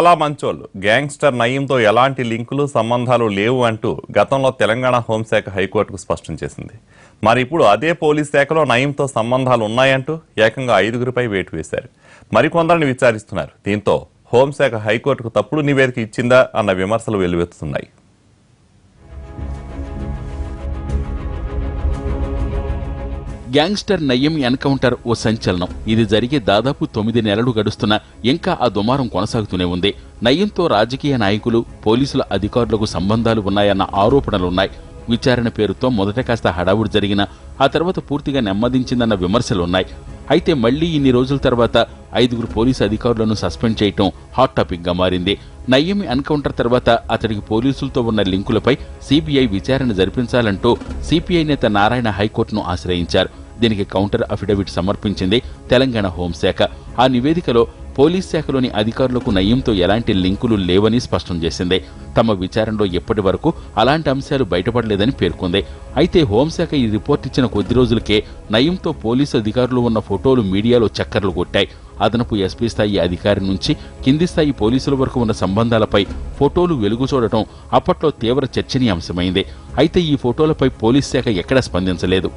చాలా మంచోళ్ళు. గ్యాంగ్స్టర్ నయీంతో ఎలాంటి లింకులు సంబంధాలు లేవు అంటూ గతంలో తెలంగాణ హోంశాఖ హైకోర్టుకు స్పష్టం చేసింది. మరి ఇప్పుడు అదే పోలీస్ శాఖలో నయీంతో సంబంధాలు ఉన్నాయంటూ ఏకంగా ఐదుగురిపై వేటు వేశారు. మరికొందరిని విచారిస్తున్నారు. దీంతో హోంశాఖ హైకోర్టుకు తప్పుడు నివేదిక ఇచ్చిందా అన్న విమర్శలు వెల్లువెత్తుతున్నాయి. గ్యాంగ్స్టర్ నయ్యం ఎన్కౌంటర్ ఓ సంచలనం. ఇది జరిగి దాదాపు తొమ్మిది నెలలు గడుస్తున్నా ఇంకా ఆ దుమారం కొనసాగుతూనే ఉంది. నయ్యంతో రాజకీయ నాయకులు పోలీసుల అధికారులకు సంబంధాలు ఉన్నాయన్న ఆరోపణలున్నాయి. విచారణ పేరుతో మొదట కాస్త హడావుడి జరిగిన ఆ తర్వాత పూర్తిగా నెమ్మదించిందన్న విమర్శలున్నాయి. అయితే మళ్ళీ ఇన్ని రోజుల తర్వాత ఐదుగురు పోలీసు అధికారులను సస్పెండ్ చేయటం హాట్ టాపిక్గా మారింది. నయ్యమి ఎన్కౌంటర్ తర్వాత అతడికి పోలీసులతో ఉన్న లింకులపై సిబిఐ విచారణ జరిపించాలంటూ సిపిఐ నేత నారాయణ హైకోర్టును ఆశ్రయించారు. దీనికి కౌంటర్ అఫిడవిట్ సమర్పించింది తెలంగాణ హోంశాఖ. ఆ నివేదికలో పోలీస్ శాఖలోని అధికారులకు నయ్యంతో ఎలాంటి లింకులు లేవని స్పష్టం చేసింది. తమ విచారణలో ఎప్పటి వరకు అలాంటి అంశాలు బయటపడలేదని పేర్కొంది. అయితే హోంశాఖ ఈ రిపోర్ట్ ఇచ్చిన కొద్ది రోజులకే నయంతో పోలీసు అధికారులు ఉన్న ఫోటోలు మీడియాలో చక్కర్లు కొట్టాయి. అదనపు ఎస్పీ స్థాయి అధికారి నుంచి కింది స్థాయి పోలీసుల వరకు ఉన్న సంబంధాలపై ఫోటోలు వెలుగు చూడటం అప్పట్లో తీవ్ర చర్చనీయాంశమైంది. అయితే ఈ ఫోటోలపై పోలీస్ శాఖ ఎక్కడా స్పందించలేదు.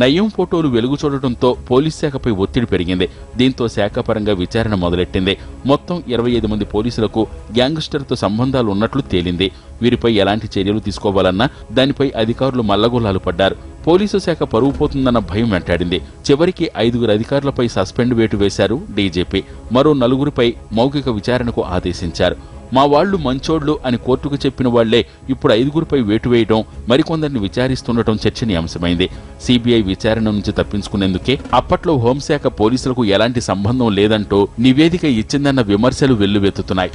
నయం ఫోటోలు వెలుగు చూడటంతో పోలీస్ శాఖపై ఒత్తిడి పెరిగింది. దీంతో శాఖపరంగా విచారణ మొదలెట్టింది. మొత్తం ఇరవై ఐదు మంది పోలీసులకు గ్యాంగ్స్టర్తో సంబంధాలు ఉన్నట్లు తేలింది. వీరిపై ఎలాంటి చర్యలు తీసుకోవాలన్నా దానిపై అధికారులు మల్లగోళాలు పడ్డారు. పోలీసు శాఖ పరువు పోతుందన్న భయం వెంటాడింది. చివరికి ఐదుగురు అధికారులపై సస్పెండ్ వేటు వేశారు డీజీపీ. మరో నలుగురిపై మౌఖిక విచారణకు ఆదేశించారు. మా వాళ్ళు మంచోళ్ళు అని కోర్టుకు చెప్పిన వాళ్ళే ఇప్పుడు ఐదుగురిపై వేటు వేయడం మరికొందరిని విచారిస్తుండటం చర్చనీయాంశమైంది. సిబిఐ విచారణ నుంచి తప్పించుకునేందుకే అప్పట్లో హోంశాఖ పోలీసులకు ఎలాంటి సంబంధం లేదంటూ నివేదిక ఇచ్చిందన్న విమర్శలు వెల్లువెత్తుతున్నాయి.